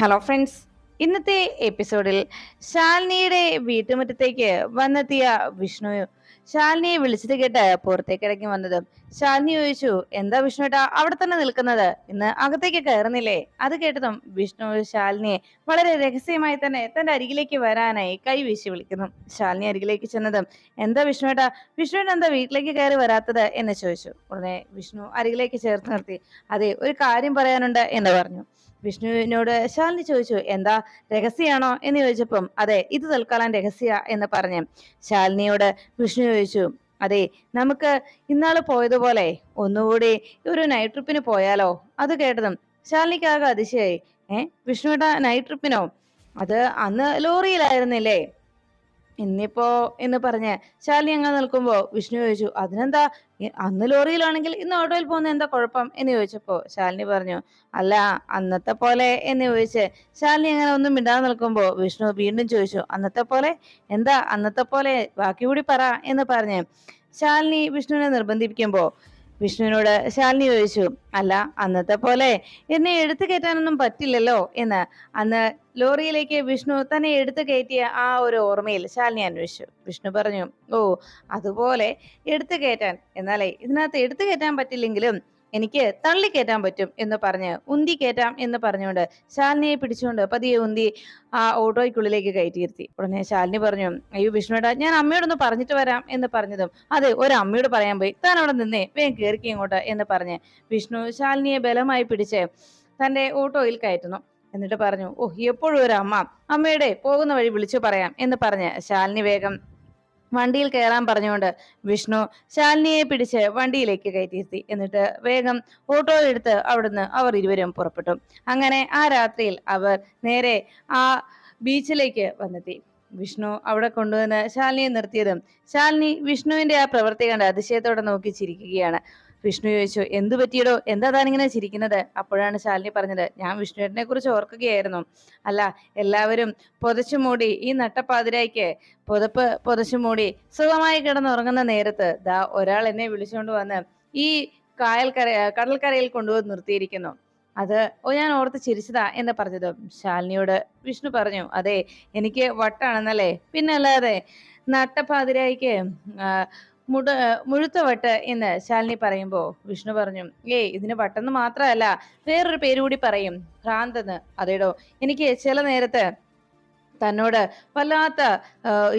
Hello friends ഇന്നത്തെ എപ്പിസോഡിൽ ശാലിനിയുടെ വീട്ടുമുറ്റത്തേക്ക് വന്നെത്തിയ വിഷ്ണു. ശാലിനിയെ വിളിച്ചത് കേട്ട് പുറത്തേക്ക് ഇറങ്ങി വന്നതും ശാലിനി ചോദിച്ചു എന്താ വിഷ്ണു ഏട്ടാ അവിടെ തന്നെ നിൽക്കുന്നത്? ഇന്ന് അകത്തേക്ക് കയറുന്നില്ലേ? അത് കേട്ടതും വിഷ്ണു ശാലിനിയെ വളരെ രഹസ്യമായി തന്നെ തന്റെ അരികിലേക്ക് വരാനായി കൈ വീശി വിളിക്കുന്നു. ശാലിനി അരികിലേക്ക് ചെന്നതും എന്താ വിഷ്ണു വിഷ്ണുട്ടാ വിഷ്ണുവിന് എന്താ വീട്ടിലേക്ക് കയറി വരാത്തത്? എന്ന് ചോദിച്ചു. ഉടനെ വിഷ്ണു അരികിലേക്ക് ചേർത്ത് നിർത്തി അതെ ഒരു കാര്യം പറയാനുണ്ട് എന്ന് പറഞ്ഞു. വിഷ്ണുവിനോട് ശാലിനി ചോദിച്ചു എന്താ രഹസ്യമാണോ എന്ന് ചോദിച്ചപ്പം അതെ ഇത് തൽക്കാലം രഹസ്യ എന്ന് പറഞ്ഞു. ശാലിനിയോട് വിഷ്ണു ചോദിച്ചു അതെ നമുക്ക് ഇന്നാൾ പോയതുപോലെ ഒന്നുകൂടി ഒരു നൈറ്റ് ട്രിപ്പിന് പോയാലോ? അത് കേട്ടതും ശാലിനിക്കാകെ അതിശയായി ഏഹ് വിഷ്ണുവേട്ട നൈറ്റ് ട്രിപ്പിനോ അത് അന്ന് ലോറിയിലായിരുന്നില്ലേ? ഇന്നിപ്പോ എന്ന് പറഞ്ഞ് ശാലിനി അങ്ങ് നിൽക്കുമ്പോ വിഷ്ണു ചോദിച്ചു അതിനെന്താ? അന്ന് ലോറിയിലാണെങ്കിൽ ഇന്ന് ഓട്ടോയിൽ പോകുന്ന എന്താ കുഴപ്പം? എന്ന് ചോദിച്ചപ്പോ ശാലിനി പറഞ്ഞു അല്ല അന്നത്തെ പോലെ എന്ന് ചോദിച്ച് ശാലിനി അങ്ങനെ ഒന്നും മിണ്ടാതെ നിൽക്കുമ്പോ വിഷ്ണു വീണ്ടും ചോദിച്ചു അന്നത്തെ പോലെ? എന്താ? അന്നത്തെ പോലെ? ബാക്കി കൂടി പറ എന്ന് പറഞ്ഞ് ശാലിനി വിഷ്ണുവിനെ നിർബന്ധിപ്പിക്കുമ്പോ വിഷ്ണുവിനോട് ശാലിനി ചോദിച്ചു അല്ല അന്നത്തെ പോലെ എന്നെ എടുത്തു കയറ്റാനൊന്നും പറ്റില്ലല്ലോ? എന്ന്. അന്ന് ലോറിയിലേക്ക് വിഷ്ണു തന്നെ എടുത്തു കയറ്റിയ ആ ഒരു ഓർമ്മയിൽ ശാലിനി അന്വേഷിച്ചു. വിഷ്ണു പറഞ്ഞു ഓ അതുപോലെ എടുത്തു കയറ്റാൻ. എന്നാലേ ഇതിനകത്ത് എടുത്തു കയറ്റാൻ പറ്റില്ലെങ്കിലും എനിക്ക് തള്ളിക്കയറ്റാൻ പറ്റും എന്ന് പറഞ്ഞ് ഉന്തി കയറ്റാം എന്ന് പറഞ്ഞുകൊണ്ട് ശാലിനിയെ പിടിച്ചുകൊണ്ട് പതിയെ ഉന്തി ആ ഓട്ടോയ്ക്കുള്ളിലേക്ക് കയറ്റിയിരുത്തി. ഉടനെ ശാലിനി പറഞ്ഞു അയ്യോ വിഷ്ണുവേട്ടാ ഞാൻ അമ്മയോടൊന്ന് പറഞ്ഞിട്ട് വരാം എന്ന് പറഞ്ഞതും അതെ ഒരു അമ്മയോട് പറയാൻ പോയി. താൻ അവിടെ നിന്നേ വേഗം കയറിക്കി ഇങ്ങോട്ട് എന്ന് പറഞ്ഞ് വിഷ്ണു ശാലിനിയെ ബലമായി പിടിച്ച് തന്റെ ഓട്ടോയിൽ കയറ്റുന്നു. എന്നിട്ട് പറഞ്ഞു ഓഹ് എപ്പോഴും ഒരു അമ്മ. അമ്മയുടെ പോകുന്ന വഴി വിളിച്ചു പറയാം എന്ന് പറഞ്ഞ് ശാലിനി വേഗം വണ്ടിയിൽ കയറാൻ പറഞ്ഞുകൊണ്ട് വിഷ്ണു ശാലിനിയെ പിടിച്ച് വണ്ടിയിലേക്ക് കയറ്റിയിരുത്തി. എന്നിട്ട് വേഗം ഓട്ടോ എടുത്ത് അവിടുന്ന് അവർ ഇരുവരും പുറപ്പെട്ടു. അങ്ങനെ ആ രാത്രിയിൽ അവർ നേരെ ആ ബീച്ചിലേക്ക് വന്നെത്തി. വിഷ്ണു അവിടെ കൊണ്ടുവന്ന് ശാലിനിയെ നിർത്തിയതും ശാലിനി വിഷ്ണുവിന്റെ ആ പ്രവൃത്തി കണ്ട് അതിശയത്തോടെ നോക്കി ചിരിക്കുകയാണ്. വിഷ്ണു ചോദിച്ചു എന്തു പറ്റിയടോ? എന്താ താനിങ്ങനെ ചിരിക്കുന്നത്? അപ്പോഴാണ് ശാലിനി പറഞ്ഞത് ഞാൻ വിഷ്ണുവേട്ടനെ കുറിച്ച് ഓർക്കുകയായിരുന്നു. അല്ല എല്ലാവരും പുതച്ചു മൂടി ഈ നട്ടപ്പാതിരായ്ക്ക് പുതപ്പ് പുതച്ചു മൂടി സുഖമായി കിടന്നുറങ്ങുന്ന നേരത്ത് ദാ ഒരാൾ എന്നെ വിളിച്ചുകൊണ്ട് വന്ന് ഈ കായൽക്കര കടൽക്കരയിൽ കൊണ്ടുവന്ന് നിർത്തിയിരിക്കുന്നു. അത് ഓ ഞാൻ ഓർത്ത് ചിരിച്ചതാ എന്ന് പറഞ്ഞതും ശാലിനിയോട് വിഷ്ണു പറഞ്ഞു അതെ എനിക്ക് വട്ടാണെന്നല്ലേ? പിന്നെ അല്ലാതെ നട്ടപ്പാതിരായിക്ക് മുട മുഴുത്ത വട്ട് എന്ന് ശാലിനി പറയുമ്പോ വിഷ്ണു പറഞ്ഞു ഏയ് ഇതിന് വട്ടെന്ന് മാത്രമല്ല വേറൊരു പേര് കൂടി പറയും ഭ്രാന്തെന്ന്. അതേടോ എനിക്ക് ചില നേരത്ത് തന്നോട് വല്ലാത്ത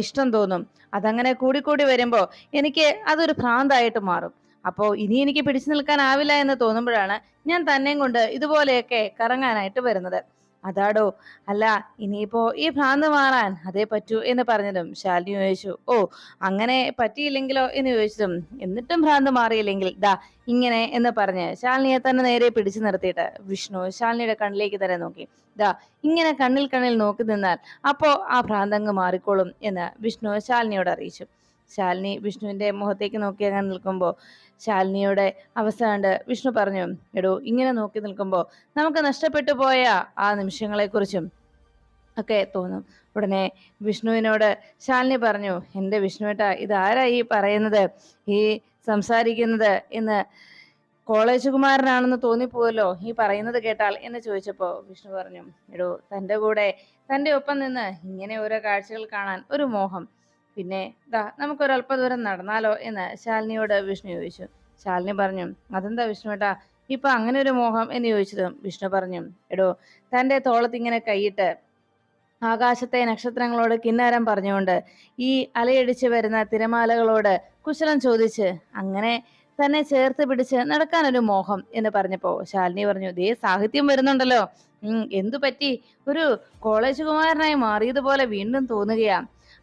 ഇഷ്ടം തോന്നും. അതങ്ങനെ കൂടിക്കൂടി വരുമ്പോ എനിക്ക് അതൊരു ഭ്രാന്തായിട്ട് മാറും. അപ്പോ ഇനി എനിക്ക് പിടിച്ചു നിൽക്കാനാവില്ല എന്ന് തോന്നുമ്പോഴാണ് ഞാൻ തന്നെയും കൊണ്ട് ഇതുപോലെയൊക്കെ കറങ്ങാനായിട്ട് വരുന്നത്. അതാടോ? അല്ല ഇനിയിപ്പോ ഈ ഭ്രാന്ത് മാറാൻ അതേ പറ്റൂ എന്ന് പറഞ്ഞതും ശാലിനി ചോദിച്ചു. ഓ അങ്ങനെ പറ്റിയില്ലെങ്കിലോ എന്ന് ചോദിച്ചതും എന്നിട്ടും ഭ്രാന്ത് മാറിയില്ലെങ്കിൽ ദാ ഇങ്ങനെ എന്ന് പറഞ്ഞ് ശാലിനിയെ തന്നെ നേരെ പിടിച്ചു നിർത്തിയിട്ട് വിഷ്ണു ശാലിനിയുടെ കണ്ണിലേക്ക് തന്നെ നോക്കി. ദാ ഇങ്ങനെ കണ്ണിൽ കണ്ണിൽ നോക്കി നിന്നാൽ അപ്പോ ആ ഭ്രാന്തങ്ങ് മാറിക്കോളും എന്ന് വിഷ്ണു ശാലിനിയോട് അറിയിച്ചു. ശാലിനി വിഷ്ണുവിന്റെ മുഖത്തേക്ക് നോക്കി അങ്ങനെ നിൽക്കുമ്പോൾ ശാലിനിയുടെ കണ്ട് വിഷ്ണു പറഞ്ഞു എടോ ഇങ്ങനെ നോക്കി നിൽക്കുമ്പോൾ നമുക്ക് നഷ്ടപ്പെട്ടു പോയ ആ നിമിഷങ്ങളെക്കുറിച്ചും ഒക്കെ തോന്നും. ഉടനെ വിഷ്ണുവിനോട് ശാലിനി പറഞ്ഞു എന്റെ വിഷ്ണുവേട്ട ഇത് ആരാ ഈ പറയുന്നത്? ഈ സംസാരിക്കുന്നത്? എന്ന് കോളേജ് കുമാരനാണെന്ന് തോന്നിപ്പോവല്ലോ ഈ പറയുന്നത് കേട്ടാൽ? എന്ന് ചോദിച്ചപ്പോൾ വിഷ്ണു പറഞ്ഞു എടോ തന്റെ കൂടെ തന്റെ ഒപ്പം നിന്ന് ഇങ്ങനെ ഓരോ കാഴ്ചകൾ കാണാൻ ഒരു മോഹം പിന്നെ ദാ നമുക്കൊരല്പ ദൂരം നടന്നാലോ എന്ന് ശാലിനിയോട് വിഷ്ണു ചോദിച്ചു. ശാലിനി പറഞ്ഞു അതെന്താ വിഷ്ണുവേട്ടാ ഇപ്പൊ അങ്ങനെ ഒരു മോഹം? എന്ന് ചോദിച്ചതും വിഷ്ണു പറഞ്ഞു എടോ തന്റെ തോളത്ത് ഇങ്ങനെ കൈയിട്ട് ആകാശത്തെ നക്ഷത്രങ്ങളോട് കിന്നാരം പറഞ്ഞുകൊണ്ട് ഈ അലയടിച്ച് വരുന്ന തിരമാലകളോട് കുശലം ചോദിച്ച് അങ്ങനെ തന്നെ ചേർത്ത് പിടിച്ച് നടക്കാനൊരു മോഹം എന്ന് പറഞ്ഞപ്പോ ശാലിനി പറഞ്ഞു ദേ സാഹിത്യം വരുന്നുണ്ടല്ലോ. ഉം എന്തു പറ്റി ഒരു കോളേജ് കുമാരനായി മാറിയതുപോലെ വീണ്ടും തോന്നുകയാ.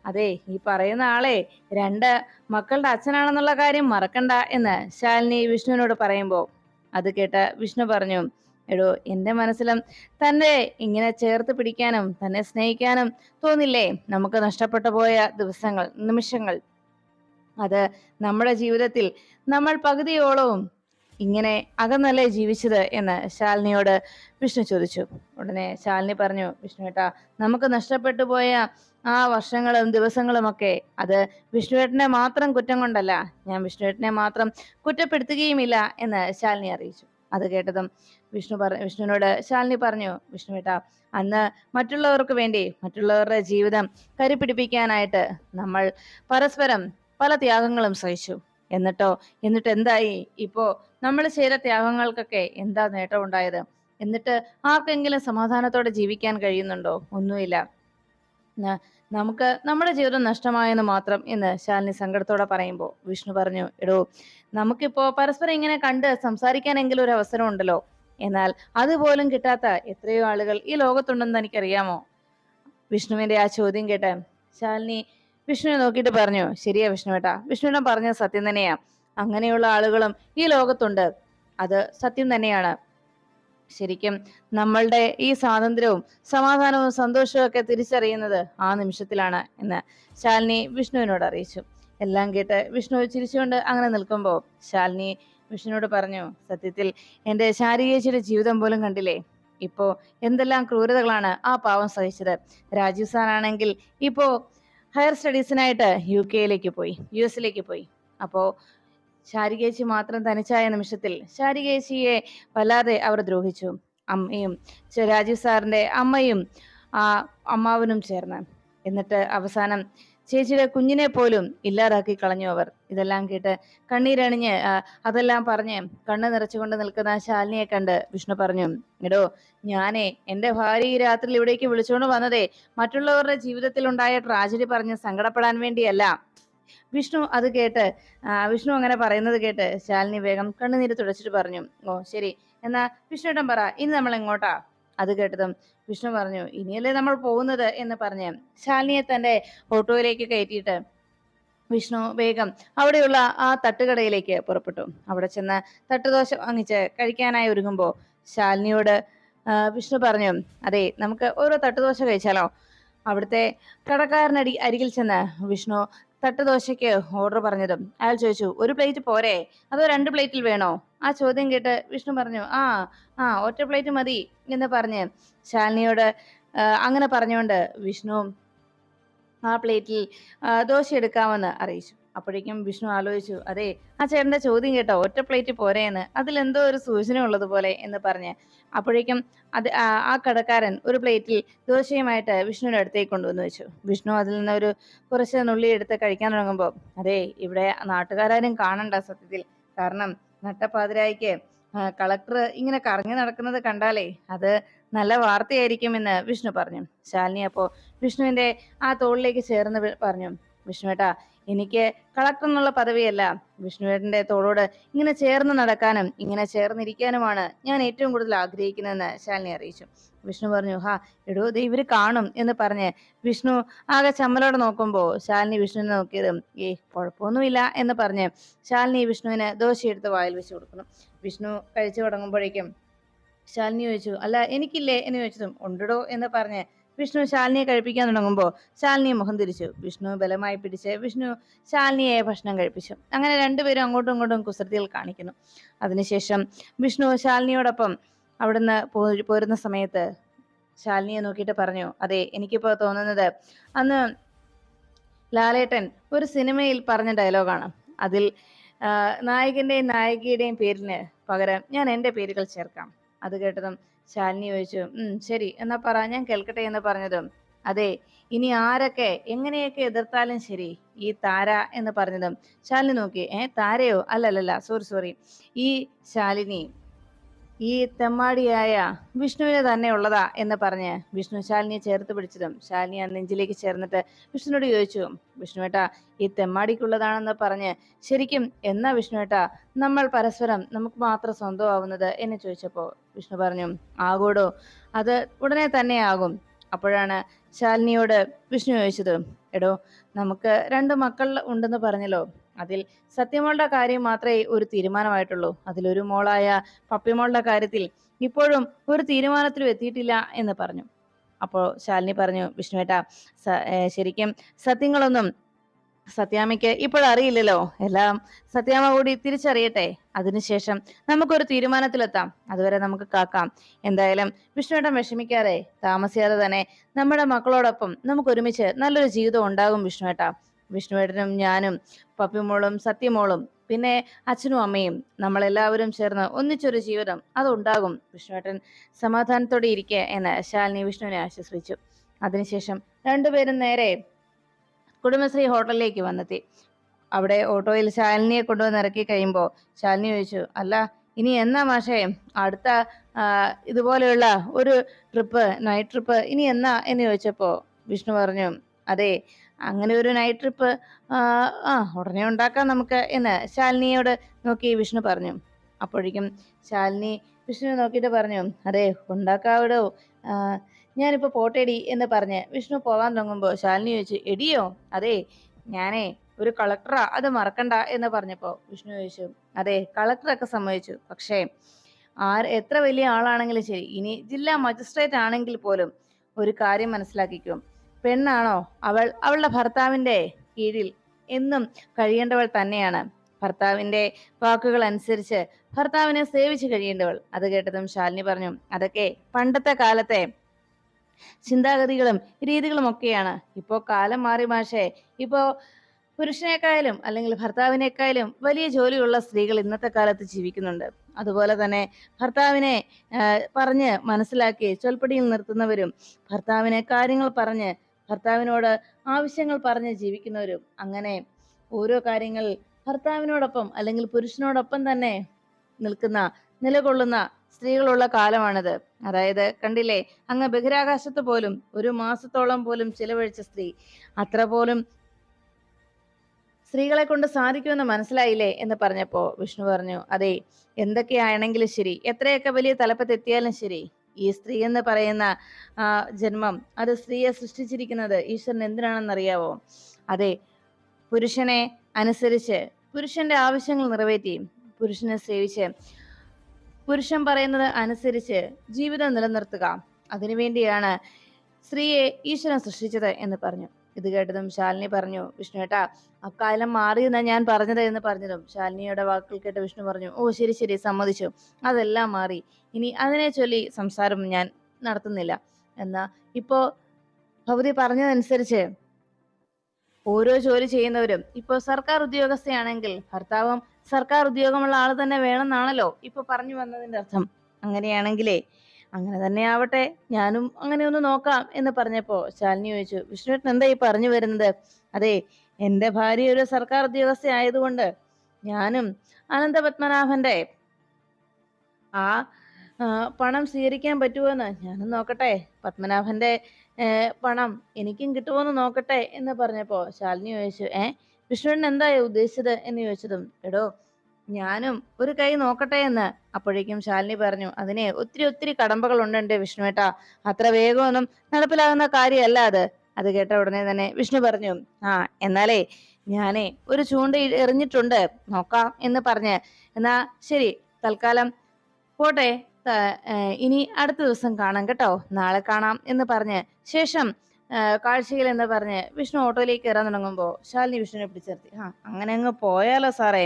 അതെ ഈ പറയുന്ന ആളെ രണ്ട് മക്കളുടെ അച്ഛനാണെന്നുള്ള കാര്യം മറക്കണ്ട എന്ന് ശാലിനി വിഷ്ണുവിനോട് പറയുമ്പോൾ അത് കേട്ട വിഷ്ണു പറഞ്ഞു എടോ എന്റെ മനസ്സിലും തന്നെ ഇങ്ങനെ ചേർത്ത് പിടിക്കാനും തന്നെ സ്നേഹിക്കാനും തോന്നില്ലേ? നമുക്ക് നഷ്ടപ്പെട്ടു പോയ ദിവസങ്ങൾ നിമിഷങ്ങൾ. അത് നമ്മുടെ ജീവിതത്തിൽ നമ്മൾ പകുതിയോളവും ഇങ്ങനെ അകന്നല്ലേ ജീവിച്ചത്? എന്ന് ശാലിനിയോട് വിഷ്ണു ചോദിച്ചു. ഉടനെ ശാലിനി പറഞ്ഞു വിഷ്ണു ഏട്ടാ നമുക്ക് നഷ്ടപ്പെട്ടു പോയ ആ വർഷങ്ങളും ദിവസങ്ങളും ഒക്കെ അത് വിഷ്ണുവേട്ടനെ മാത്രം കുറ്റം കൊണ്ടല്ല ഞാൻ വിഷ്ണുവേട്ടനെ മാത്രം കുറ്റപ്പെടുത്തുകയുമില്ല എന്ന് ശാലിനി അറിയിച്ചു. അത് കേട്ടതും വിഷ്ണു പറ വിഷ്ണുവിനോട് ശാലിനി പറഞ്ഞു വിഷ്ണുവേട്ട അന്ന് മറ്റുള്ളവർക്ക് വേണ്ടി മറ്റുള്ളവരുടെ ജീവിതം കരുപിടിപ്പിക്കാനായിട്ട് നമ്മൾ പരസ്പരം പല ത്യാഗങ്ങളും സഹിച്ചു. എന്നിട്ടോ എന്നിട്ട് എന്തായി? ഇപ്പോ നമ്മൾ ചെയ്ത ത്യാഗങ്ങൾക്കൊക്കെ എന്താ നേട്ടം ഉണ്ടായത് എന്നിട്ട് ആർക്കെങ്കിലും സമാധാനത്തോടെ ജീവിക്കാൻ കഴിയുന്നുണ്ടോ? ഒന്നുമില്ല. നമുക്ക് നമ്മുടെ ജീവിതം നഷ്ടമായെന്ന് മാത്രം എന്ന് ശാലിനി സങ്കടത്തോടെ പറയുമ്പോൾ വിഷ്ണു പറഞ്ഞു എടോ നമുക്കിപ്പോ പരസ്പരം ഇങ്ങനെ കണ്ട് സംസാരിക്കാനെങ്കിലും ഒരു അവസരം ഉണ്ടല്ലോ. എന്നാൽ അതുപോലും കിട്ടാത്ത എത്രയോ ആളുകൾ ഈ ലോകത്തുണ്ടെന്ന് എനിക്കറിയാമോ? വിഷ്ണുവിന്റെ ആ ചോദ്യം കേട്ട് ശാലിനി വിഷ്ണുവിനെ നോക്കിയിട്ട് പറഞ്ഞു ശരിയാ വിഷ്ണുവേട്ടാ വിഷ്ണുവിനെ പറഞ്ഞത് സത്യം തന്നെയാ. അങ്ങനെയുള്ള ആളുകളും ഈ ലോകത്തുണ്ട്. അത് സത്യം തന്നെയാണ്. ശരിക്കും നമ്മളുടെ ഈ സ്വാതന്ത്ര്യവും സമാധാനവും സന്തോഷവും ഒക്കെ തിരിച്ചറിയുന്നത് ആ നിമിഷത്തിലാണ് എന്ന് ശാലിനി വിഷ്ണുവിനോട് അറിയിച്ചു. എല്ലാം കേട്ട് വിഷ്ണു ചിരിച്ചുകൊണ്ട് അങ്ങനെ നിൽക്കുമ്പോൾ ശാലിനി വിഷ്ണുവിനോട് പറഞ്ഞു സത്യത്തിൽ എന്റെ ശാരീരിക ജീവിതം പോലും കണ്ടില്ലേ? ഇപ്പോൾ എന്തെല്ലാം ക്രൂരതകളാണ് ആ പാവം സഹിച്ചത്. രാജീവ് സാർ ആണെങ്കിൽ ഇപ്പോ ഹയർ സ്റ്റഡീസിനായിട്ട് യു കെയിലേക്ക് പോയി യു എസിലേക്ക് പോയി. അപ്പോ ശാരികേച്ചി മാത്രം തനിച്ചായ നിമിഷത്തിൽ ശാരികേച്ചിയെ വല്ലാതെ അവർ ദ്രോഹിച്ചു. അമ്മയും രാജീവ് സാറിന്റെ അമ്മയും ആ അമ്മാവനും ചേർന്ന്. എന്നിട്ട് അവസാനം ചേച്ചിയുടെ കുഞ്ഞിനെ പോലും ഇല്ലാതാക്കി കളഞ്ഞു അവർ. ഇതെല്ലാം കേട്ട് കണ്ണീരണിഞ്ഞ് അതെല്ലാം പറഞ്ഞ് കണ്ണ് നിറച്ചുകൊണ്ട് നിൽക്കുന്ന ശാലിനിയെ കണ്ട് വിഷ്ണു പറഞ്ഞു എടോ ഞാനേ എന്റെ ഭാര്യ ഈ രാത്രിയിൽ ഇവിടേക്ക് വിളിച്ചുകൊണ്ട് വന്നതേ മറ്റുള്ളവരുടെ ജീവിതത്തിൽ ഉണ്ടായ ട്രാജഡി പറഞ്ഞ് സങ്കടപ്പെടാൻ വേണ്ടിയല്ല. വിഷ്ണു അത് കേട്ട് വിഷ്ണു അങ്ങനെ പറയുന്നത് കേട്ട് ശാലിനി വേഗം കണ്ണുനീര് തുടച്ചിട്ട് പറഞ്ഞു ഓ ശരി. എന്നാ വിഷ്ണുട്ടൻ പറ ഇനി നമ്മൾ എങ്ങോട്ടാ? അത് കേട്ടതും വിഷ്ണു പറഞ്ഞു ഇനിയല്ലേ നമ്മൾ പോകുന്നത്? എന്ന് പറഞ്ഞ് ശാലിനിയെ തന്റെ ഓട്ടോയിലേക്ക് കയറ്റിയിട്ട് വിഷ്ണു വേഗം അവിടെയുള്ള ആ തട്ടുകടയിലേക്ക് പുറപ്പെട്ടു. അവിടെ ചെന്ന് തട്ടുദോശ വാങ്ങിച്ച് കഴിക്കാനായി ഒരുങ്ങുമ്പോൾ ശാലിനിയോട് വിഷ്ണു പറഞ്ഞു അതെ നമുക്ക് ഓരോ തട്ടുദോശ കഴിച്ചാലോ? അവിടുത്തെ കടക്കാരനടി അരികിൽ ചെന്ന് വിഷ്ണു തട്ടുദോശയ്ക്ക് ഓർഡർ പറഞ്ഞതും. അയാൾ ചോദിച്ചു ഒരു പ്ലേറ്റ് പോരെ? അതോ രണ്ട് പ്ലേറ്റിൽ വേണോ? ആ ചോദ്യം കേട്ട് വിഷ്ണു പറഞ്ഞു ആ ആ ഒറ്റ പ്ലേറ്റ് മതി എന്ന് പറഞ്ഞ് ശാലിനിയോട് അങ്ങനെ പറഞ്ഞുകൊണ്ട് വിഷ്ണു ആ പ്ലേറ്റിൽ ദോശ എടുക്കാമെന്ന് അറിയിച്ചു. അപ്പോഴേക്കും വിഷ്ണു ആലോചിച്ചു അതെ ആ ചേട്ടന്റെ ചോദ്യം കേട്ടോ ഒറ്റ പ്ലേറ്റ് പോരേന്ന്. അതിലെന്തോ ഒരു സൂചന ഉള്ളതുപോലെ എന്ന് പറഞ്ഞ്. അപ്പോഴേക്കും അത് ആ കടക്കാരൻ ഒരു പ്ലേറ്റിൽ ദോശയുമായിട്ട് വിഷ്ണുവിന്റെ അടുത്തേക്ക് കൊണ്ടുവന്ന് വെച്ചു. വിഷ്ണു അതിൽ നിന്ന് ഒരു കുറച്ച് നുള്ളി എടുത്ത് കഴിക്കാൻ തുടങ്ങുമ്പോൾ അതെ ഇവിടെ നാട്ടുകാരും കാണണ്ട സത്യത്തിൽ. കാരണം നട്ടപ്പാതിരായിക്ക് കളക്ടർ ഇങ്ങനെ കറങ്ങി നടക്കുന്നത് കണ്ടാലേ അത് നല്ല വാർത്തയായിരിക്കുമെന്ന് വിഷ്ണു പറഞ്ഞു. ശാലിനി അപ്പോൾ വിഷ്ണുവിന്റെ ആ തോളിലേക്ക് ചേർന്ന് പറഞ്ഞു വിഷ്ണുവേട്ടാ എനിക്ക് കളക്ടർ എന്നുള്ള പദവിയല്ല. വിഷ്ണുവേട്ടന്റെ തോളോട് ഇങ്ങനെ ചേർന്ന് നടക്കാനും ഇങ്ങനെ ചേർന്നിരിക്കാനുമാണ് ഞാൻ ഏറ്റവും കൂടുതൽ ആഗ്രഹിക്കുന്നതെന്ന് ശാലിനി അറിയിച്ചു. വിഷ്ണു പറഞ്ഞു ഹാ എടോ ദേ ഇവർ കാണും എന്ന് പറഞ്ഞ് വിഷ്ണു ആകെ ചമ്മലോടെ നോക്കുമ്പോൾ ശാലിനി വിഷ്ണുവിനെ നോക്കിയതും ഏ കുഴപ്പമൊന്നുമില്ല എന്ന് പറഞ്ഞ് ശാലിനി വിഷ്ണുവിന് ദോശയെടുത്ത് വായിൽ വെച്ച് കൊടുക്കുന്നു. വിഷ്ണു കഴിച്ചു തുടങ്ങുമ്പോഴേക്കും ശാലിനി ചോദിച്ചു അല്ല എനിക്കില്ലേ? എന്ന് ചോദിച്ചതും ഉണ്ടടോ എന്ന് പറഞ്ഞ് വിഷ്ണു ശാലിനിയെ കഴിപ്പിക്കാൻ തുടങ്ങുമ്പോൾ ശാലിനിയെ മുഖം തിരിച്ചു. വിഷ്ണു ബലമായി പിടിച്ച് വിഷ്ണു ശാലിനിയെ ഭക്ഷണം കഴിപ്പിച്ചു. അങ്ങനെ രണ്ടുപേരും അങ്ങോട്ടും ഇങ്ങോട്ടും കുസൃതിയിൽ കാണിക്കുന്നു. അതിനുശേഷം വിഷ്ണു ശാലിനിയോടൊപ്പം അവിടുന്ന് പോരുന്ന സമയത്ത് ശാലിനിയെ നോക്കിയിട്ട് പറഞ്ഞു അതെ എനിക്കിപ്പോൾ തോന്നുന്നത് അന്ന് ലാലേട്ടൻ ഒരു സിനിമയിൽ പറഞ്ഞ ഡയലോഗാണ്. അതിൽ നായകന്റെയും നായികയുടെയും പേരിന് പകരം ഞാൻ എന്റെ പേരുകൾ ചേർക്കാം. അത് കേട്ടതും ശാലിനി ചോദിച്ചു ഉം ശരി എന്നാ പറ ഞാൻ കേൾക്കട്ടെ എന്ന് പറഞ്ഞതും അതെ ഇനി ആരൊക്കെ എങ്ങനെയൊക്കെ എതിർത്താലും ശരി ഈ താര എന്ന് പറഞ്ഞതും ശാലിനി നോക്കി ഏ താരയോ? അല്ലല്ലല്ല സോറി സോറി ഈ ശാലിനി ഈ തെമ്മാടിയായ വിഷ്ണുവിന് തന്നെ ഉള്ളതാ എന്ന് പറഞ്ഞ് വിഷ്ണു ശാലിനിയെ ചേർത്ത് പിടിച്ചതും ശാലിനി ആ നെഞ്ചിലേക്ക് ചേർന്നിട്ട് വിഷ്ണുവിനോട് ചോദിച്ചു വിഷ്ണുവേട്ട ഈ തെമ്മാടിക്കുള്ളതാണെന്ന് പറഞ്ഞ് ശരിക്കും എന്നാ വിഷ്ണുവേട്ട നമ്മൾ പരസ്പരം നമുക്ക് മാത്രം സ്വന്തമാവുന്നത്? എന്ന് ചോദിച്ചപ്പോൾ വിഷ്ണു പറഞ്ഞു ആകൂടോ അത് ഉടനെ തന്നെ ആകും. അപ്പോഴാണ് ശാലിനിയോട് വിഷ്ണു ചോദിച്ചത് എടോ നമുക്ക് രണ്ട് മക്കൾ ഉണ്ടെന്ന് പറഞ്ഞല്ലോ അതിൽ സത്യമോളുടെ കാര്യം മാത്രമേ ഒരു തീരുമാനമായിട്ടുള്ളൂ. അതിലൊരു മോളായ പപ്പിമോളുടെ കാര്യത്തിൽ ഇപ്പോഴും ഒരു തീരുമാനത്തിലും എത്തിയിട്ടില്ല എന്ന് പറഞ്ഞു. അപ്പോൾ ശാലിനി പറഞ്ഞു വിഷ്ണുവേട്ട ശരിക്കും സത്യങ്ങളൊന്നും സത്യാമയ്ക്ക് ഇപ്പോഴറിയില്ലല്ലോ. എല്ലാം സത്യാമ കൂടി തിരിച്ചറിയട്ടെ. അതിനുശേഷം നമുക്കൊരു തീരുമാനത്തിലെത്താം. അതുവരെ നമുക്ക് കാക്കാം. എന്തായാലും വിഷ്ണുവേട്ടൻ വിഷമിക്കാതെ താമസിയാതെ തന്നെ നമ്മുടെ മക്കളോടൊപ്പം നമുക്ക് ഒരുമിച്ച് നല്ലൊരു ജീവിതം ഉണ്ടാകും വിഷ്ണുവേട്ട. വിഷ്ണുവേട്ടനും ഞാനും പപ്പിമോളും സത്യമോളും പിന്നെ അച്ഛനും അമ്മയും നമ്മളെല്ലാവരും ചേർന്ന് ഒന്നിച്ചൊരു ജീവിതം അതുണ്ടാകും. വിഷ്ണുവേട്ടൻ സമാധാനത്തോടെ ഇരിക്കുക എന്ന് ശാലിനി വിഷ്ണുവിനെ ആശ്വസിപ്പിച്ചു. അതിനുശേഷം രണ്ടുപേരും നേരെ കുടുംബശ്രീ ഹോട്ടലിലേക്ക് വന്നെത്തി. അവിടെ ഓട്ടോയിൽ ശാലിനിയെ കൊണ്ടുവന്ന് ഇറക്കി കഴിയുമ്പോൾ ശാലിനി ചോദിച്ചു അല്ല ഇനി എന്നാ മാഷേ അടുത്ത ഇതുപോലെയുള്ള ഒരു ട്രിപ്പ് നൈറ്റ് ട്രിപ്പ് ഇനി എന്നാ? എന്ന് ചോദിച്ചപ്പോൾ വിഷ്ണു പറഞ്ഞു അതെ അങ്ങനെ ഒരു നൈറ്റ് ട്രിപ്പ് ആ ഉടനെ ഉണ്ടാക്കാം നമുക്ക് എന്ന് ശാലിനിയോട് നോക്കി വിഷ്ണു പറഞ്ഞു. അപ്പോഴേക്കും ശാലിനി വിഷ്ണു നോക്കിയിട്ട് പറഞ്ഞു അതെ ഉണ്ടാക്കാവിടോ. ഞാനിപ്പോൾ പോട്ടേടി എന്ന് പറഞ്ഞ് വിഷ്ണു പോകാൻ തുടങ്ങുമ്പോൾ ശാലിനി ചോദിച്ചു എടിയോ അതെ ഞാനേ ഒരു കളക്ടറാ അത് മറക്കണ്ട എന്ന് പറഞ്ഞപ്പോൾ വിഷ്ണു ചോദിച്ചു അതെ കളക്ടറൊക്കെ സമ്മതിച്ചു. പക്ഷേ ആർ എത്ര വലിയ ആളാണെങ്കിലും ശരി ഇനി ജില്ലാ മജിസ്ട്രേറ്റ് ആണെങ്കിൽ പോലും ഒരു കാര്യം മനസ്സിലാക്കിക്കും. പെണ്ണാണോ? അവൾ അവളുടെ ഭർത്താവിന്റെ കീഴിൽ എന്നും കഴിയേണ്ടവൾ തന്നെയാണ്. ഭർത്താവിന്റെ വാക്കുകൾ അനുസരിച്ച് ഭർത്താവിനെ സേവിച്ച് കഴിയേണ്ടവൾ. അത് കേട്ടതും ശാലിനി പറഞ്ഞു അതൊക്കെ പണ്ടത്തെ കാലത്തെ ചിന്താഗതികളും രീതികളും ഒക്കെയാണ്. ഇപ്പോ കാലം മാറി മാഷേ. ഇപ്പോ പുരുഷനേക്കായാലും അല്ലെങ്കിൽ ഭർത്താവിനേക്കായാലും വലിയ ജോലിയുള്ള സ്ത്രീകൾ ഇന്നത്തെ കാലത്ത് ജീവിക്കുന്നുണ്ട്. അതുപോലെ തന്നെ ഭർത്താവിനെ പറഞ്ഞ് മനസ്സിലാക്കി ചൊൽപ്പടിയിൽ നിർത്തുന്നവരും ഭർത്താവിനെ കാര്യങ്ങൾ പറഞ്ഞ് ഭർത്താവിനോട് ആവശ്യങ്ങൾ പറഞ്ഞ് ജീവിക്കുന്നവരും അങ്ങനെ ഓരോ കാര്യങ്ങൾ ഭർത്താവിനോടൊപ്പം അല്ലെങ്കിൽ പുരുഷനോടൊപ്പം തന്നെ നിൽക്കുന്ന നിലകൊള്ളുന്ന സ്ത്രീകളുള്ള കാലമാണിത്. അതായത് കണ്ടില്ലേ അങ്ങ് ബഹിരാകാശത്ത് പോലും ഒരു മാസത്തോളം പോലും ചിലവഴിച്ച സ്ത്രീ. അത്ര പോലും സ്ത്രീകളെ കൊണ്ട് സാധിക്കുമെന്ന് മനസ്സിലായില്ലേ എന്ന് പറഞ്ഞപ്പോ വിഷ്ണു പറഞ്ഞു അതെ എന്തൊക്കെയാണെങ്കിലും ശരി. എത്രയൊക്കെ വലിയ തലപ്പത്തെത്തിയാലും ശരി. ഈ സ്ത്രീ എന്ന് പറയുന്ന ജന്മം അത് സ്ത്രീയെ സൃഷ്ടിച്ചിരിക്കുന്നത് ഈശ്വരൻ എന്തിനാണെന്നറിയാവോ? അതെ പുരുഷനെ അനുസരിച്ച് പുരുഷന്റെ ആവശ്യങ്ങൾ നിറവേറ്റി പുരുഷനെ സേവിച്ച് പുരുഷൻ പറയുന്നത് അനുസരിച്ച് ജീവിതം നിലനിർത്തുക. അതിനുവേണ്ടിയാണ് സ്ത്രീയെ ഈശ്വരൻ സൃഷ്ടിച്ചത് എന്ന് പറഞ്ഞു. ഇത് കേട്ടതും ശാലിനി പറഞ്ഞു വിഷ്ണു ഏട്ടാ അക്കാലം മാറി എന്നാ ഞാൻ പറഞ്ഞത് എന്ന് പറഞ്ഞതും. ശാലിനിയുടെ വാക്കുകൾ കേട്ട് വിഷ്ണു പറഞ്ഞു ഓ ശരി ശരി സമ്മതിച്ചു. അതെല്ലാം മാറി. ഇനി അതിനെ ചൊല്ലി സംസാരം ഞാൻ നടത്തുന്നില്ല. എന്നാ ഇപ്പോ ഭവതി പറഞ്ഞതനുസരിച്ച് ഓരോ ജോലി ചെയ്യുന്നവരും ഇപ്പോ സർക്കാർ ഉദ്യോഗസ്ഥയാണെങ്കിൽ ഭർത്താവും സർക്കാർ ഉദ്യോഗമുള്ള ആൾ തന്നെ വേണമെന്നാണല്ലോ ഇപ്പൊ പറഞ്ഞു വന്നതിന്റെ അർത്ഥം. അങ്ങനെയാണെങ്കിലേ അങ്ങനെ തന്നെ ആവട്ടെ. ഞാനും അങ്ങനെ ഒന്ന് നോക്കാം എന്ന് പറഞ്ഞപ്പോ ശാലിനി ചോദിച്ചു വിഷ്ണുവേട്ടൻ എന്താ ഈ പറഞ്ഞു വരുന്നത്? അതെ എന്റെ ഭാര്യ ഒരു സർക്കാർ ഉദ്യോഗസ്ഥ ആയതുകൊണ്ട് ഞാനും അനന്തപത്മനാഭന്റെ ആ പണം സ്വീകരിക്കാൻ പറ്റുമോ എന്ന് ഞാനും നോക്കട്ടെ പത്മനാഭന്റെ പണം എനിക്കും കിട്ടുമോന്ന് നോക്കട്ടെ എന്ന് പറഞ്ഞപ്പോ ശാലിനി ചോദിച്ചു ഏ വിഷ്ണുവിന് എന്താ ഉദ്ദേശിച്ചത്? എന്ന് ചോദിച്ചതും എടോ ഞാനും ഒരു കൈ നോക്കട്ടെ എന്ന് അപ്പോഴേക്കും ശാലിനി പറഞ്ഞു അതിനെ ഒത്തിരി ഒത്തിരി കടമ്പകൾ ഉണ്ട് എന്റെ വിഷ്ണുവേട്ടാ. അത്ര വേഗമൊന്നും നടപ്പിലാകുന്ന കാര്യമല്ല അത്. അത് കേട്ട ഉടനെ തന്നെ വിഷ്ണു പറഞ്ഞു ആ എന്നാലേ ഞാനേ ഒരു ചൂണ്ട എറിഞ്ഞിട്ടുണ്ട്. നോക്കാം എന്ന് പറഞ്ഞ്. എന്നാ ശരി തൽക്കാലം പോട്ടെ. ഇനി അടുത്ത ദിവസം കാണാം കേട്ടോ. നാളെ കാണാം എന്ന് പറഞ്ഞ്. ശേഷം കാഴ്ചയിൽ എന്ന് പറഞ്ഞ് വിഷ്ണു ഓട്ടോയിലേക്ക് കയറാൻ തുടങ്ങുമ്പോൾ ശാലിനി വിഷ്ണുവിനെ പിടിച്ചിർത്തി ആ അങ്ങനെ അങ്ങ് പോയാലോ സാറേ.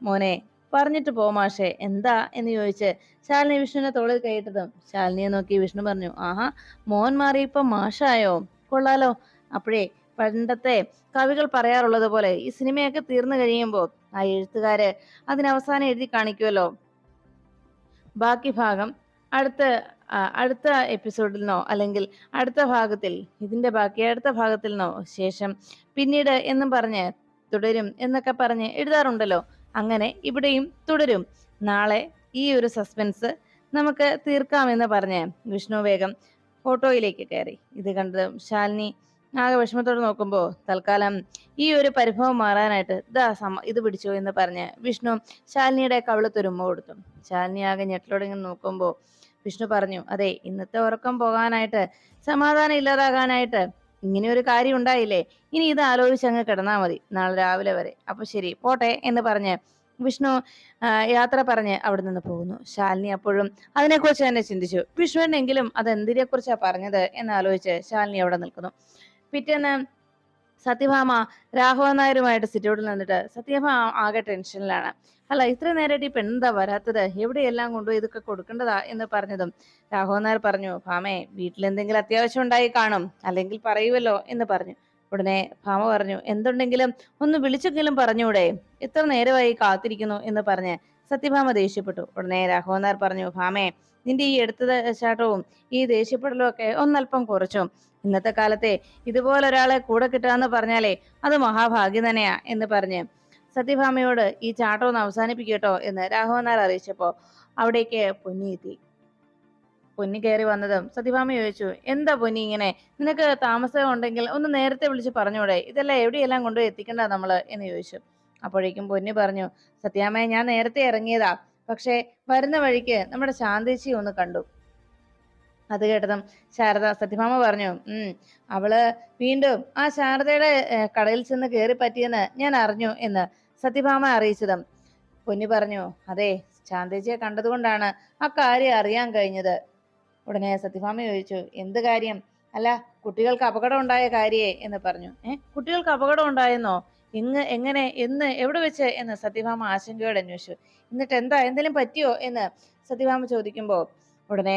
മോനെ പറഞ്ഞിട്ട് പോ മാഷേ എന്താ എന്ന് ചോദിച്ച് ശാലിനി വിഷ്ണുവിനെ തോളിൽ കൈയിട്ടതും. ശാലിനിയെ നോക്കി വിഷ്ണു പറഞ്ഞു ആഹാ മോൻ മാറി ഇപ്പൊ മാഷായോ? കൊള്ളാലോ. അപ്പോഴേ പണ്ടത്തെ കവികൾ പറയാറുള്ളത് പോലെ ഈ സിനിമയൊക്കെ തീർന്നു കഴിയുമ്പോൾ ആ എഴുത്തുകാര് അതിനവസാനം എഴുതി കാണിക്കുമല്ലോ ബാക്കി ഭാഗം അടുത്ത അടുത്ത എപ്പിസോഡിൽ നിന്നോ അല്ലെങ്കിൽ അടുത്ത ഭാഗത്തിൽ ഇതിന്റെ ബാക്കി അടുത്ത ഭാഗത്തിൽ നിന്നോ ശേഷം പിന്നീട് എന്നും പറഞ്ഞ് തുടരും എന്നൊക്കെ പറഞ്ഞ് എഴുതാറുണ്ടല്ലോ. അങ്ങനെ ഇവിടെയും തുടരും. നാളെ ഈ ഒരു സസ്പെൻസ് നമുക്ക് തീർക്കാമെന്ന് പറഞ്ഞ് വിഷ്ണു വേഗം ഫോട്ടോയിലേക്ക് കയറി. ഇത് കണ്ടത് ശാലിനി ആകെ വിഷമത്തോടെ നോക്കുമ്പോൾ തൽക്കാലം ഈ ഒരു പരിഭവം മാറാനായിട്ട് ദാ സമ ഇത് പിടിച്ചു എന്ന് പറഞ്ഞ് വിഷ്ണു ശാലിനിയുടെ കവിളത്തൊരുമ്മ കൊടുത്തു. ശാലിനി ആകെ ഞെട്ടിലോടെ ഇങ്ങനെ നോക്കുമ്പോൾ വിഷ്ണു പറഞ്ഞു അതെ ഇന്നത്തെ ഉറക്കം പോകാനായിട്ട് സമാധാനം ഇല്ലാതാകാനായിട്ട് ഇങ്ങനെ ഒരു കാര്യം ഉണ്ടായില്ലേ? ഇനി ഇത് ആലോചിച്ച് അങ്ങ് കിടന്നാ മതി നാളെ രാവിലെ വരെ. അപ്പൊ ശരി പോട്ടെ എന്ന് പറഞ്ഞ് വിഷ്ണു യാത്ര പറഞ്ഞ് അവിടെ നിന്ന് പോകുന്നു. ശാലിനി അപ്പോഴും അതിനെക്കുറിച്ച് തന്നെ ചിന്തിച്ചു. വിഷ്ണുവിനെങ്കിലും അത് എന്തിനെ കുറിച്ചാ പറഞ്ഞത് എന്ന് ആലോചിച്ച് ശാലിനി അവിടെ നിൽക്കുന്നു. പിറ്റേന്ന് സത്യഭാമ രാഘവൻ നായരുമായിട്ട് സിറ്റൗട്ടിൽ നിന്നിട്ട് സത്യഭാമ ആകെ ടെൻഷനിലാണ് അല്ല ഇത്ര നേരമായിട്ട് ഈ പെണ്ണെന്താ വരാത്തത്? എവിടെയെല്ലാം കൊണ്ടുപോയി ഇതൊക്കെ കൊടുക്കേണ്ടതാ എന്ന് പറഞ്ഞതും രാഘവൻ നായർ പറഞ്ഞു ഭാമേ വീട്ടിൽ എന്തെങ്കിലും അത്യാവശ്യം ഉണ്ടായി കാണും അല്ലെങ്കിൽ പറയുമല്ലോ എന്ന് പറഞ്ഞു. ഉടനെ ഭാമ പറഞ്ഞു എന്തുണ്ടെങ്കിലും ഒന്ന് വിളിച്ചെങ്കിലും പറഞ്ഞൂടെ ഇത്ര നേരമായി കാത്തിരിക്കുന്നു? എന്ന് പറഞ്ഞ് സത്യഭാമ ദേഷ്യപ്പെട്ടു. ഉടനെ രാഘവനാർ പറഞ്ഞു ഭാമേ നിന്റെ ഈ എടുത്ത ചാട്ടവും ഈ ദേഷ്യപ്പെടലും ഒക്കെ ഒന്നല്പം കുറച്ചു. ഇന്നത്തെ കാലത്തെ ഇതുപോലെ ഒരാളെ കൂടെ കിട്ടാന്ന് പറഞ്ഞാലേ അത് മഹാഭാഗ്യം തന്നെയാ എന്ന് പറഞ്ഞ് സത്യഭാമയോട് ഈ ചാട്ടം ഒന്ന് അവസാനിപ്പിക്കട്ടോ എന്ന് രാഘവനാർ അറിയിച്ചപ്പോ അവിടേക്ക് പൊന്നി എത്തി. പൊന്നി കയറി വന്നതും സത്യഭാമ ചോദിച്ചു എന്താ പൊന്നി ഇങ്ങനെ? നിനക്ക് താമസം ഉണ്ടെങ്കിൽ ഒന്ന് നേരത്തെ വിളിച്ച് പറഞ്ഞൂടെ ഇതെല്ലാം എവിടെയെല്ലാം കൊണ്ടുപോയി എത്തിക്കണ്ട നമ്മൾ? എന്ന് ചോദിച്ചു. അപ്പോഴേക്കും പൊന്നു പറഞ്ഞു സത്യാമയ ഞാൻ നേരത്തെ ഇറങ്ങിയതാ. പക്ഷേ വരുന്ന വഴിക്ക് നമ്മുടെ ശാന്തേച്ചി ഒന്ന് കണ്ടു. അത് കേട്ടതും ശാരദ സത്യഭാമ പറഞ്ഞു ഉം അവൾ വീണ്ടും ആ ശാരദയുടെ കടയിൽ ചെന്ന് കയറി പറ്റിയെന്ന് ഞാൻ അറിഞ്ഞു എന്ന് സത്യഭാമ അറിയിച്ചതും. പൊന്നു പറഞ്ഞു അതെ ശാന്തേച്ചിയെ കണ്ടതുകൊണ്ടാണ് ആ കാര്യം അറിയാൻ കഴിഞ്ഞത്. ഉടനെ സത്യഭാമ ചോദിച്ചു എന്ത് കാര്യം? അല്ല കുട്ടികൾക്ക് അപകടം ഉണ്ടായ കാര്യേ എന്ന് പറഞ്ഞു. ഏഹ് കുട്ടികൾക്ക് അപകടം ഉണ്ടായെന്നോ? എങ്ങ് എങ്ങനെ എന്ന് എവിടെ വെച്ച്? എന്ന് സത്യഭാമ ആശങ്കയോടെ അന്വേഷിച്ചു. എന്നിട്ട് എന്താ? എന്തെങ്കിലും പറ്റിയോ? എന്ന് സത്യഭാമ ചോദിക്കുമ്പോൾ ഉടനെ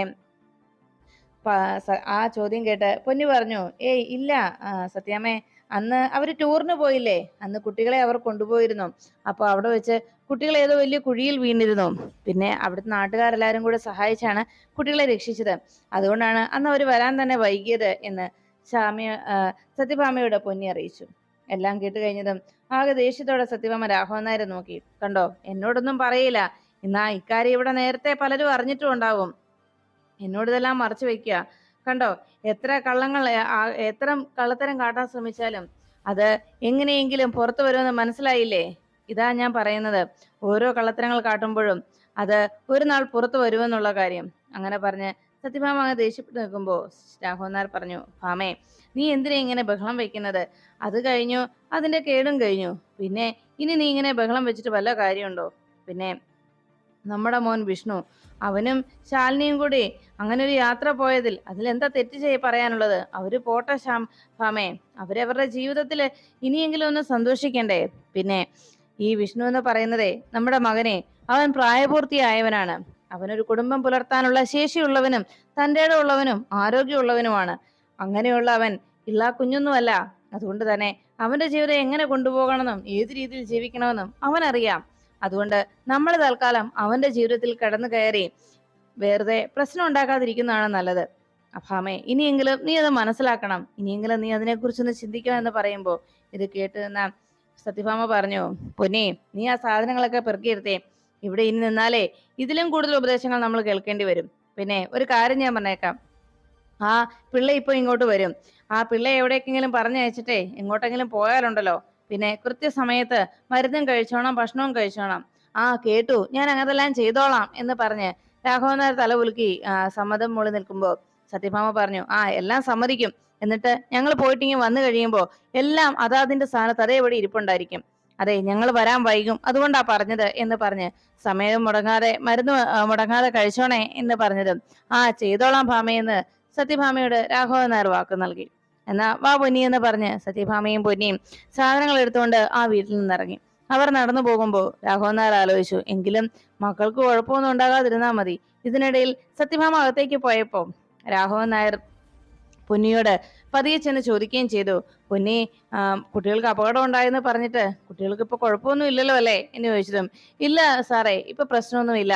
ആ ചോദ്യം കേട്ട് പൊന്നി പറഞ്ഞു ഏയ് ഇല്ല സത്യാമേ സത്യാമ്മേ അന്ന് അവർ ടൂറിന് പോയില്ലേ? അന്ന് കുട്ടികളെ അവർ കൊണ്ടുപോയിരുന്നു. അപ്പോൾ അവിടെ വെച്ച് കുട്ടികൾ ഏതോ വലിയ കുഴിയിൽ വീണിരുന്നു. പിന്നെ അവിടുത്തെ നാട്ടുകാരെല്ലാരും കൂടെ സഹായിച്ചാണ് കുട്ടികളെ രക്ഷിച്ചത്. അതുകൊണ്ടാണ് അന്ന് അവർ വരാൻ തന്നെ വൈകിയത് എന്ന് സത്യഭാമയോട് സത്യഭാമയുടെ പൊന്നി അറിയിച്ചു. എല്ലാം കേട്ട് കഴിഞ്ഞതും ആകെ ദേഷ്യത്തോടെ സത്യഭാമ രാഘവൻ നായരെ നോക്കി. കണ്ടോ? എന്നോടൊന്നും പറയില്ല. എന്നാ ഇക്കാര്യം ഇവിടെ നേരത്തെ പലരും അറിഞ്ഞിട്ടും ഉണ്ടാവും എന്നോട് ഇതെല്ലാം മറച്ചു വെക്കുക. കണ്ടോ? എത്ര കള്ളങ്ങൾ എത്ര കള്ളത്തരം കാട്ടാൻ ശ്രമിച്ചാലും അത് എങ്ങനെയെങ്കിലും പുറത്തു വരുമെന്ന് മനസ്സിലായില്ലേ? ഇതാ ഞാൻ പറയുന്നത്. ഓരോ കള്ളത്തരങ്ങൾ കാട്ടുമ്പോഴും അത് ഒരു നാൾ പുറത്തു വരുമെന്നുള്ള കാര്യം. അങ്ങനെ പറഞ്ഞ് സത്യഭാമ ദേഷ്യപ്പെട്ട് നിൽക്കുമ്പോൾ രാഘവൻ പറഞ്ഞു ഭാമേ നീ എന്തിനാ ഇങ്ങനെ ബഹളം വയ്ക്കുന്നത് അത് കഴിഞ്ഞു അതിന്റെ കേടും കഴിഞ്ഞു. പിന്നെ ഇനി നീ ഇങ്ങനെ ബഹളം വെച്ചിട്ട് വല്ല കാര്യമുണ്ടോ? പിന്നെ നമ്മുടെ മോൻ വിഷ്ണു അവനും ശാലിനിയും കൂടി അങ്ങനെ ഒരു യാത്ര പോയതിൽ അതിലെന്താ തെറ്റ് ചെയ്യ പറയാനുള്ളത്? അവർ പോട്ടെ ശ്യാം ഭാമേ. അവരവരുടെ ജീവിതത്തിൽ ഇനിയെങ്കിലും ഒന്ന് സന്തോഷിക്കണ്ടേ? പിന്നെ ഈ വിഷ്ണു എന്ന് പറയുന്നതേ നമ്മുടെ മകനെ. അവൻ പ്രായപൂർത്തിയായവനാണ്. അവനൊരു കുടുംബം പുലർത്താനുള്ള ശേഷിയുള്ളവനും തന്റെ ഉള്ളവനും ആരോഗ്യമുള്ളവനുമാണ്. അങ്ങനെയുള്ള അവൻ ഇല്ലാ കുഞ്ഞൊന്നുമല്ല. അതുകൊണ്ട് തന്നെ അവന്റെ ജീവിതം എങ്ങനെ കൊണ്ടുപോകണമെന്നും ഏത് രീതിയിൽ ജീവിക്കണമെന്നും അവനറിയാം. അതുകൊണ്ട് നമ്മൾ തൽക്കാലം അവന്റെ ജീവിതത്തിൽ കടന്നു കയറി വെറുതെ പ്രശ്നം ഉണ്ടാക്കാതിരിക്കുന്നതാണ് നല്ലത്. അഭാമേ ഇനിയെങ്കിലും നീ അത് മനസ്സിലാക്കണം. ഇനിയെങ്കിലും നീ അതിനെക്കുറിച്ചൊന്ന് ചിന്തിക്കണം എന്ന് പറയുമ്പോൾ ഇത് കേട്ട് നിന്ന സത്യഭാമ പറഞ്ഞു പൊന്നെ നീ ആ സാധനങ്ങളൊക്കെ പെറുക്കിയെടുത്തേ ഇവിടെ ഇനി നിന്നാലേ ഇതിലും കൂടുതൽ ഉപദേശങ്ങൾ നമ്മൾ കേൾക്കേണ്ടി വരും. പിന്നെ ഒരു കാര്യം ഞാൻ പറഞ്ഞേക്കാം. ആ പിള്ള ഇപ്പൊ ഇങ്ങോട്ട് വരും. ആ പിള്ള എവിടേക്കെങ്കിലും പറഞ്ഞയച്ചിട്ടേ എങ്ങോട്ടെങ്കിലും പോയാലുണ്ടല്ലോ. പിന്നെ കൃത്യസമയത്ത് മരുന്നും കഴിച്ചോണം ഭക്ഷണവും കഴിച്ചോണം. ആ കേട്ടു ഞാൻ അങ്ങനെല്ലാം ചെയ്തോളാം എന്ന് പറഞ്ഞ് രാഘവൻ നായർ തല കുലുക്കി ആ, സമ്മതം മൂളി നിൽക്കുമ്പോ സത്യഭാമ പറഞ്ഞു ആ എല്ലാം സമ്മതിക്കും. എന്നിട്ട് ഞങ്ങൾ പോയിട്ടിങ്ങി വന്നു കഴിയുമ്പോൾ എല്ലാം അതാതിന്റെ സ്ഥാനത്ത് അതേപടി ഇരിപ്പുണ്ടായിരിക്കും. അതെ ഞങ്ങൾ വരാൻ വൈകും. അതുകൊണ്ടാ പറഞ്ഞത് എന്ന് പറഞ്ഞ് സമയം മുടങ്ങാതെ മരുന്ന് മുടങ്ങാതെ കഴിച്ചോണേ എന്ന് പറഞ്ഞതും. ആ ചെയ്തോളാം ഭാമയെന്ന് സത്യഭാമയോട് രാഘവൻ നായർ വാക്ക് നൽകി. എന്നാ വാ പൊന്നി എന്ന് പറഞ്ഞ് സത്യഭാമയും പൊന്നിയും സാധനങ്ങൾ എടുത്തുകൊണ്ട് ആ വീട്ടിൽ നിന്നിറങ്ങി. അവർ നടന്നു പോകുമ്പോൾ രാഘവൻ നായർ ആലോചിച്ചു എങ്കിലും മക്കൾക്ക് കുഴപ്പമൊന്നും ഉണ്ടാകാതിരുന്നാ മതി. ഇതിനിടയിൽ സത്യഭാമ അകത്തേക്ക് പോയപ്പോ രാഘവൻ നായർ പൊന്നിയോട് പതിയെ ചെന്ന് ചോദിക്കുകയും ചെയ്തു. പൊന്നി കുട്ടികൾക്ക് അപകടം ഉണ്ടായെന്ന് പറഞ്ഞിട്ട് കുട്ടികൾക്ക് ഇപ്പൊ കുഴപ്പമൊന്നും ഇല്ലല്ലോ അല്ലേ? എന്ന് ചോദിച്ചതും ഇല്ല സാറേ ഇപ്പൊ പ്രശ്നമൊന്നുമില്ല.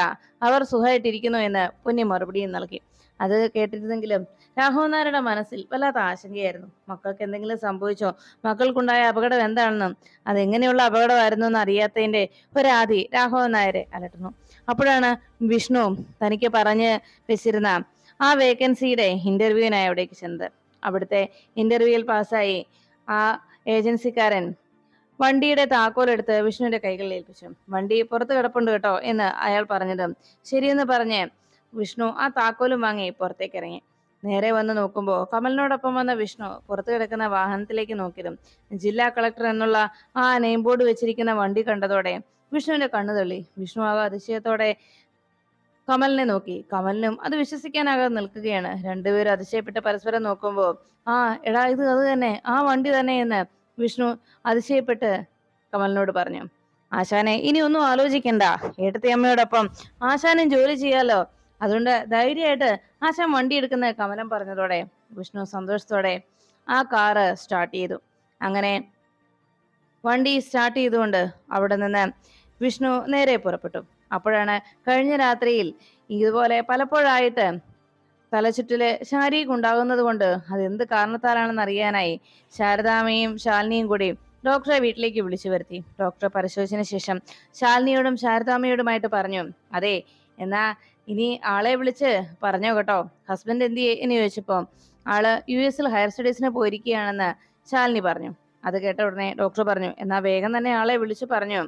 അവർ സുഖമായിട്ടിരിക്കുന്നു എന്ന് പൊന്നി മറുപടിയും നൽകി. അത് കേട്ടിരുന്നെങ്കിലും രാഘവനാരുടെ മനസ്സിൽ വല്ലാത്ത ആശങ്കയായിരുന്നു. മക്കൾക്ക് എന്തെങ്കിലും സംഭവിച്ചോ? മക്കൾക്കുണ്ടായ അപകടം എന്താണെന്നും? അതെങ്ങനെയുള്ള അപകടമായിരുന്നു എന്ന് അറിയാത്തതിന്റെ ഒരാതി രാഘവൻ നായരെ അലട്ടുന്നു. അപ്പോഴാണ് വിഷ്ണു തനിക്ക് പറഞ്ഞ് വെച്ചിരുന്ന ആ വേക്കൻസിയുടെ ഇന്റർവ്യൂവിനായി അവിടേക്ക് ചെന്നത്. അവിടുത്തെ ഇന്റർവ്യൂവിൽ പാസ്സായി ആ ഏജൻസിക്കാരൻ വണ്ടിയുടെ താക്കോലെടുത്ത് വിഷ്ണുവിന്റെ കൈകളിൽ ഏൽപ്പിച്ചു. വണ്ടി പുറത്ത് കിടപ്പുണ്ട് കേട്ടോ എന്ന് അയാൾ പറഞ്ഞത് ശരിയെന്ന് പറഞ്ഞ് വിഷ്ണു ആ താക്കോലും വാങ്ങി പുറത്തേക്ക് ഇറങ്ങി. നേരെ വന്ന് നോക്കുമ്പോൾ കമലിനോടൊപ്പം വന്ന വിഷ്ണു പുറത്തു കിടക്കുന്ന വാഹനത്തിലേക്ക് നോക്കിയതും ജില്ലാ കളക്ടർ എന്നുള്ള ആ നെയിം ബോർഡ് വെച്ചിരിക്കുന്ന വണ്ടി കണ്ടതോടെ വിഷ്ണുവിന്റെ കണ്ണു തള്ളി. വിഷ്ണു ആകെ അതിശയത്തോടെ കമലിനെ നോക്കി. കമലിനും അത് വിശ്വസിക്കാനാകാതെ നിൽക്കുകയാണ്. രണ്ടുപേരും അതിശയപ്പെട്ട് പരസ്പരം നോക്കുമ്പോൾ ആ എടാ ഇത് അത് തന്നെ. ആ വണ്ടി തന്നെ എന്ന് വിഷ്ണു അതിശയപ്പെട്ട് കമലിനോട് പറഞ്ഞു. ആശാനെ ഇനി ഒന്നും ആലോചിക്കണ്ട. ഏട്ടത്തി അമ്മയോടൊപ്പം ആശാനും ജോലി ചെയ്യാലോ. അതുകൊണ്ട് ധൈര്യമായിട്ട് ആശാൻ വണ്ടി എടുക്കുന്ന കമലം പറഞ്ഞതോടെ വിഷ്ണു സന്തോഷത്തോടെ ആ കാറ് സ്റ്റാർട്ട് ചെയ്തു. അങ്ങനെ വണ്ടി സ്റ്റാർട്ട് ചെയ്തുകൊണ്ട് അവിടെ നിന്ന് വിഷ്ണു നേരെ പുറപ്പെട്ടു. അപ്പോഴാണ് കഴിഞ്ഞ രാത്രിയിൽ ഇതുപോലെ പലപ്പോഴായിട്ട് തലചുറ്റിൽ ശാരീരിക ഉണ്ടാകുന്നത് കൊണ്ട് അത് എന്ത് കാരണത്താലാണെന്ന് അറിയാനായി ശാരദാമയും ശാലിനിയും കൂടി ഡോക്ടറെ വീട്ടിലേക്ക് വിളിച്ചു വരുത്തി. ഡോക്ടറെ പരിശോധിച്ചതിന് ശേഷം ശാലിനിയോടും ശാരദാമയോടുമായിട്ട് പറഞ്ഞു അതെ എന്നാ ഇനി ആളെ വിളിച്ച് പറഞ്ഞോ കേട്ടോ. ഹസ്ബൻഡ് എന്ത് എന്ന് ചോദിച്ചപ്പോൾ ആൾ യു എസിൽ ഹയർ സ്റ്റഡീസിന് പോയിരിക്കുകയാണെന്ന് ശാലിനി പറഞ്ഞു. അത് കേട്ട ഉടനെ ഡോക്ടർ പറഞ്ഞു എന്നാ വേഗം തന്നെ ആളെ വിളിച്ചു പറഞ്ഞു.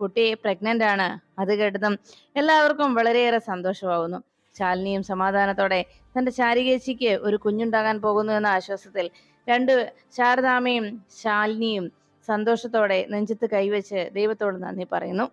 കുട്ടി പ്രഗ്നന്റ് ആണ്. അത് കേട്ടതും എല്ലാവർക്കും വളരെയേറെ സന്തോഷമാവുന്നു. ശാലിനിയും സമാധാനത്തോടെ തന്റെ ശാരികേച്ചിക്ക് ഒരു കുഞ്ഞുണ്ടാകാൻ പോകുന്നു എന്ന ആശ്വാസത്തിൽ രണ്ട് ശാരദാമയും ശാലിനിയും സന്തോഷത്തോടെ നെഞ്ചത്ത് കൈവച്ച് ദൈവത്തോട് നന്ദി പറയുന്നു.